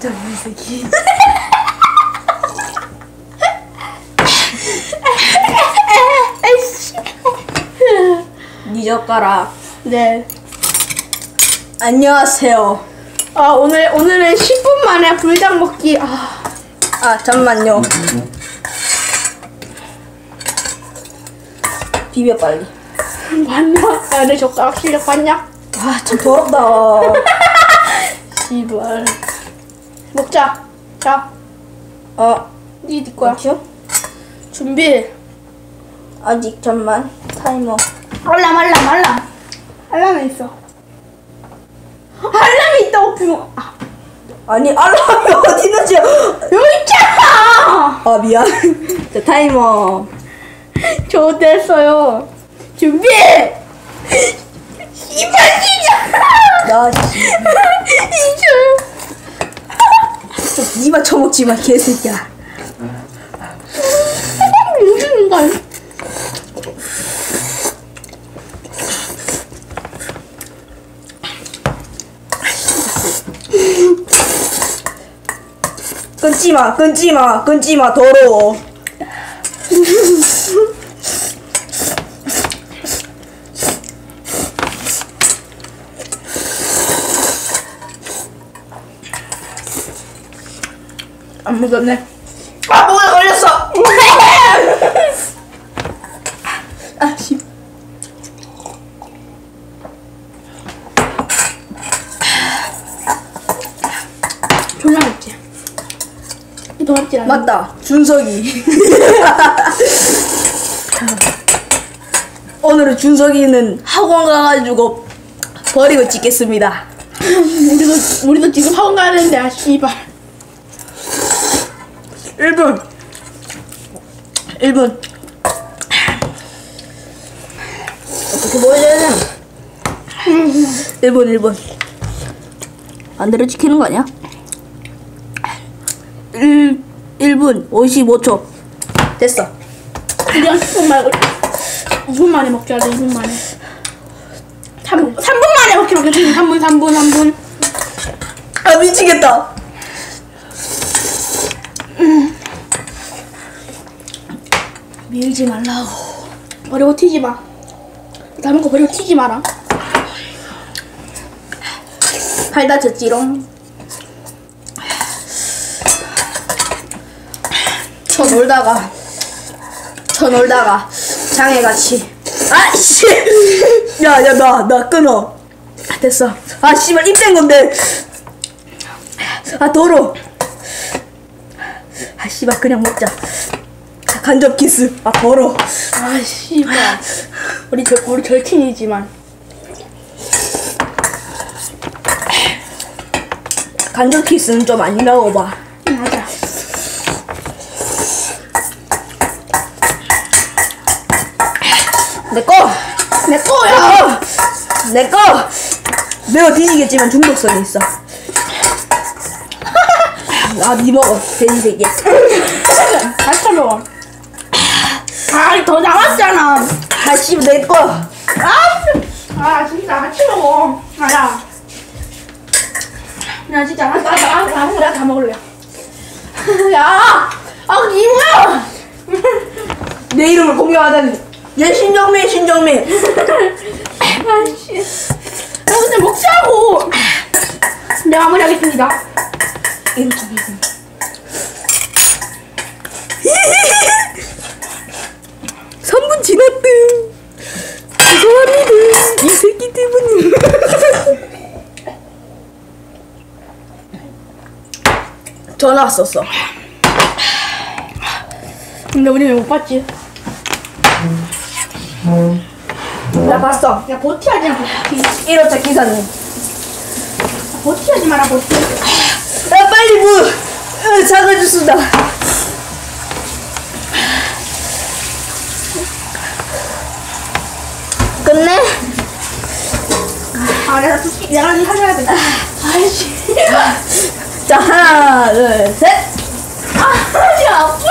저이 새끼. 니 젓가락. 네. 안녕하세요. 아 오늘 오늘은 10분 만에 불닭 먹기. 아 아 잠만요. 비벼 빨리. 봤냐? 야내 젓가락 실력 봤냐? 아참 더럽다. 씨발. 먹자. 자, 어 니네 거야. 뭐죠? 준비. 아직 잠만 타이머. 알람 알람 알람. 알람이 있어. 알람이 있다고 뷰. 아, 아니 알람이 어디 있는지. 여기 있잖아. 아 미안. 자 타이머. 좋됐어요. 준비. 이발 진짜. 나 씨. 니만 처먹지 마 개새끼야. 무슨 말? 끊지 마, 끊지 마, 끊지 마, 더러워. 안 묻었네. 아, 뭐가 걸렸어! 아, 씨. 존나 맵지? 더 맵지 않아? 맞다, 준석이. 오늘은 준석이는 학원 가가지고 버리고 찍겠습니다. 우리도, 우리도 지금 학원 가야 되는데, 아, 씨발. 1분. 1분. 어떻게 보여줘야 되나? 1분, 1분. 반대로 지키는 거 아니야? 1, 1분 55초. 됐어. 우리가 10분 말고 2분 만에 먹자, 2분 만에. 3, 3분 만에 먹기로 했지. 3분, 3분, 3분. 아, 미치겠다. 밀지 말라고. 버리고 튀지 마. 남은 거 버리고 튀지 마라. 팔 다쳤지롱. 쳐 놀다가 쳐 놀다가 장애같이 아씨 야야 나 나 끊어 아, 됐어 아 씨발 입된 건데 아 더러 아 씨발 그냥 먹자 간접 키스 아 더러 아, 씨발. 우리 절, 우리 절친이지만. 간접 키스는 좀 아니라고 봐 맞아. 내꺼 내 거야! 내꺼 매워 뒤지겠지만 중독성이 있어 아 니 먹어 돼지 새끼 다시 먹어. 아, 더 남았잖아. 아 씨발 내꺼 아, 아 진짜 같이 먹어. 아, 야. 야, 진짜. 아, 아, 아, 아, 내가 다 먹을래. 야! 아, 이모야! 내 이름을 공격하다니 얘 신정민 신정민 아이씨. 야, 근데 먹자고! 내가 마무리 하겠습니다. 이름 좀 해줘 3분 지났음 죄송합니다 이 새끼 때문에 전화 왔었어 근데 우리 왜못 봤지? 나 봤어 야, 보티하지 마, 보티. 1호차 기사님 보티하지 마라, 보티. 야 빨리 사과 주스다 끝내? 아, 내가 또, 내가 니 하셔야 돼. 아이씨. 자 하나 둘 셋 아, 야, 아파.